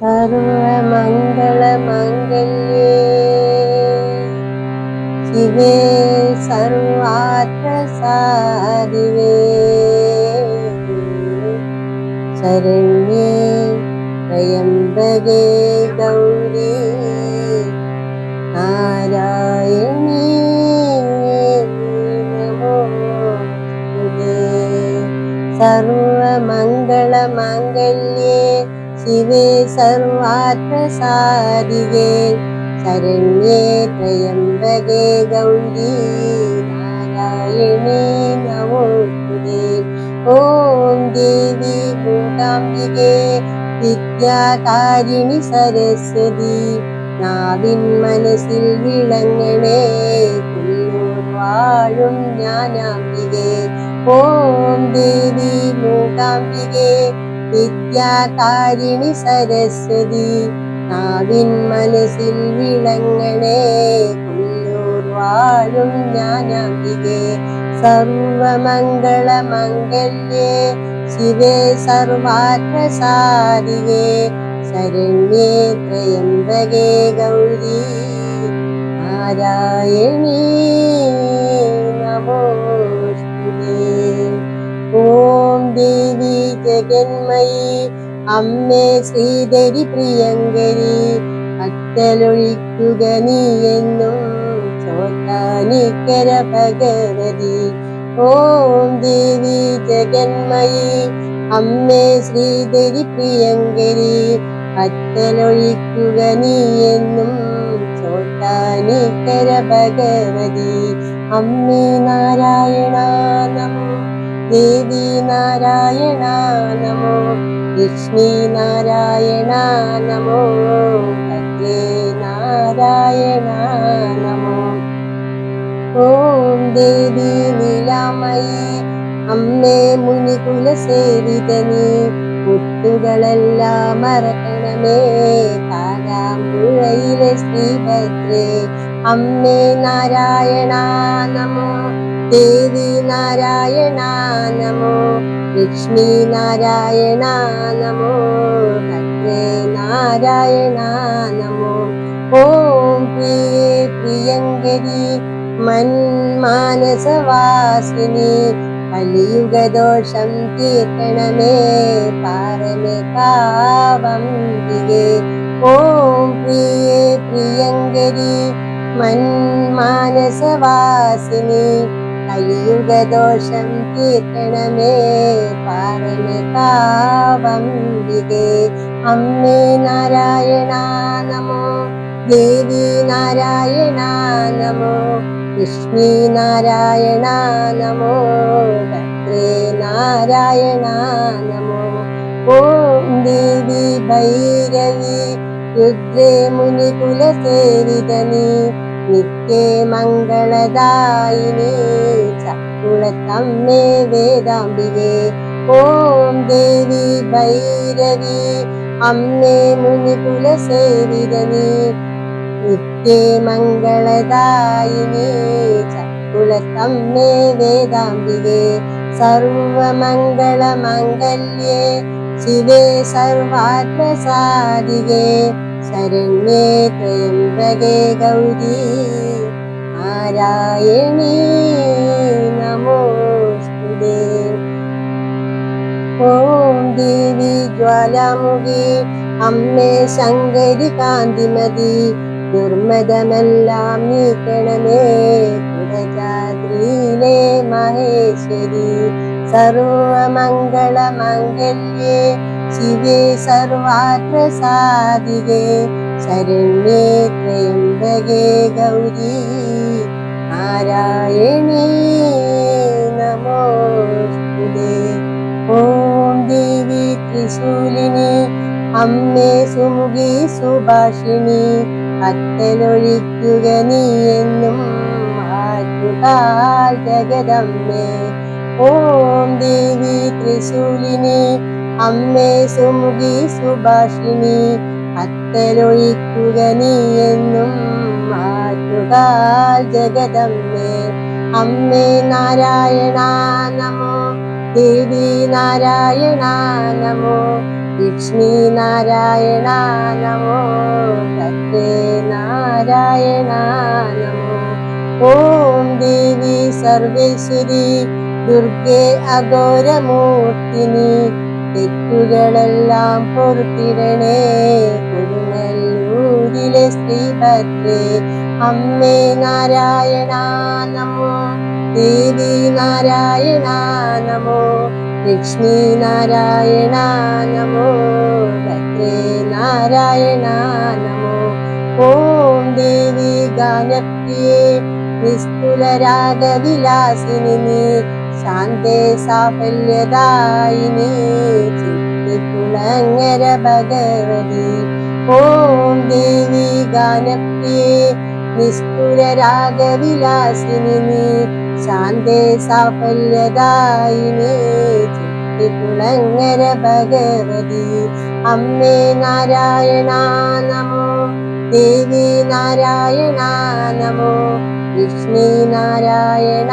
സർവമംഗളമംഗല്യേ ശിവേ സർവാർത്ഥസാധിവേ ശരണ്യേ ത്രയംബകേ ഗൗരി നാരായണീ നമോസ്തുതേ സർവമംഗളമംഗല്യേ ശിവേ സർവാത്മസാരികേ ശരണ്യേ ത്രയംബകേ ഗൗരീ നാരായണേ നമോസ്തുതേ. ഓം ദേവി മൂകാംബികേ വിദ്യാകാരിണി സരസ്വതി നാവിൻ മനസ്സിൽ വിളങ്ങണേ വാഴും ജ്ഞാനാംബികേ. ഓം ദേവി മൂകാംബികേ വിദ്യാകാരിണി സരസ്വതി നാവിൻ മനസ്സിൽ വിളങ്ങണേ കുല്ലൂർ വാഴും ജ്ഞാനാംബികേ. സർവമംഗളമംഗല്യേ ശിവേ സർവാർത്ഥസാരികേ ശരണ്യേ ത്രയംബകേ ഗൗരി നാരായണീ നമോസ്തുതേ ജഗന്മയി അമ്മേ ശ്രീധരി പ്രിയങ്കരി ഭക്തലൊഴിക്കുക നീ എന്നോ ചോത്താനിക്കര ഭഗവതി. ഓം ദേവി ജഗന്മയി അമ്മേ ശ്രീധരി പ്രിയങ്കരി ഭക്തലൊഴിക്കുക നീ എന്നും ചോത്താനിക്കര ഭഗവതി. അമ്മേ നാരായണ നമോ ദേവി നാരായണ നമോ ലക്ഷ്മി നാരായണ നമോ ഭദ്രേ നാരായണ നമോ. ഓം ദേവി നീലാമയി അമ്മേ മുനികുല സേവിതനി മുത്തുകളെല്ലാം മറക്കണമേ കാലാമ്പുഴയിലെ ശ്രീഭദ്രേ അമ്മേ നാരായണ നമോ. देवी नारायणा नमो लक्ष्मी नारायणा नमो भद्रे नारायणा नमो। ॐ प्रिये प्रियङ्गरी मन्मानसवासिने कलियुगदोषं कीर्तनमे पारमे कावं ॐ प्रिये प्रियङ्गरी मन्मानसवासिनी കലിയുഗദോഷം തീർക്കണമേ പാരമേ കാവംബികേ അമ്മേ നാരായണ നമോ. ദേവി നാരായണ നമോ. ലക്ഷ്മി നാരായണ നമോ. ഭദ്രേ നാരായണ നമോ. ഓം ദേവി ഭൈരവി. രുദ്രേ മുനികുലസേവിതനി നിത്യേ മംഗളദായിനി ചക്കുളത്തമ്മേ വേദാംബികേ ഓം ദേവി ഭൈരവി അമ്മേ മുനികുലസേവിതനി നിത്യേ മംഗളദായിനി ചക്കുളത്തമ്മേ വേദാംബികേ സർവമംഗളമംഗല്യേ ശിവേ സർവാത്മസാരികേ ശരണ്യേ ത്രയംബകേ ഗൗരി. നാരായണീ നമോസ്തുതേ ഓം ദേവി ജ്വാലാമുഖി. അമ്മേ ശങ്കരി കാന്തിമതി. ദുർമതമെല്ലാം നീക്കണമേ കുടജാദ്രിയിലെ മഹേശ്വരി. സർവമംഗളമംഗല്യേ ശിവേ സർവാത്മസാദികേ ശരണ്യേ ത്രയംബകേ ഗൗരി. നാരായണേ നമോസ്തുതേ ഓം ദേവി ത്രിശൂലിനി അമ്മേ സുമുഖി സുഭാഷിണി ഭക്തനൊഴിക്കുക നീ എന്നും ആറ്റുകാൽ ജഗദമ്മേ. ഓം ദേവി ത്രിശൂലിനി അമ്മേ സുമുഖി സുഭാഷിണി ഭക്തനൊഴിക്കുക നീ എന്നും മാറ്റുക ജഗദമ്മേ. അമ്മേ നാരായണ നമോ ദേവി നാരായണ നമോ ലക്ഷ്മി നാരായണ നമോ ഭദ്രേ നാരായണ നമോ. ഓം ദേവി സർവേശ്വരി ദുർഗേ അഘോരമൂർത്തിനി തെറ്റുകളെല്ലാം പൊറുത്തിടണേ. കുരുനല്ലൂരിലെ ശ്രീഭദ്രേ അമ്മേ നാരായണ നമോ. ദേവി നാരായണ നമോ. ലക്ഷ്മി നാരായണ നമോ. ഭദ്രേ നാരായണ നമോ. ഓം ദേവി ഗാനപ്രിയേ നിസ്തുലരാഗവിലാസിനി ശാന്തേ സാഫല്യദായിനി ചിത്തിക്കുളങ്ങര ഭഗവതി. ഓം ദേവി ഗാനപ്രിയേ നിസ്തുലരാഗവിലാസിനി നീ ശാന്തേ സാഫല്യദായിനി ചിത്തിക്കുളങ്ങര ഭഗവതി. അമ്മേ നാരായണ നമോ ദേവി നാരായണ നമോ വിഷ്ണു നാരായണ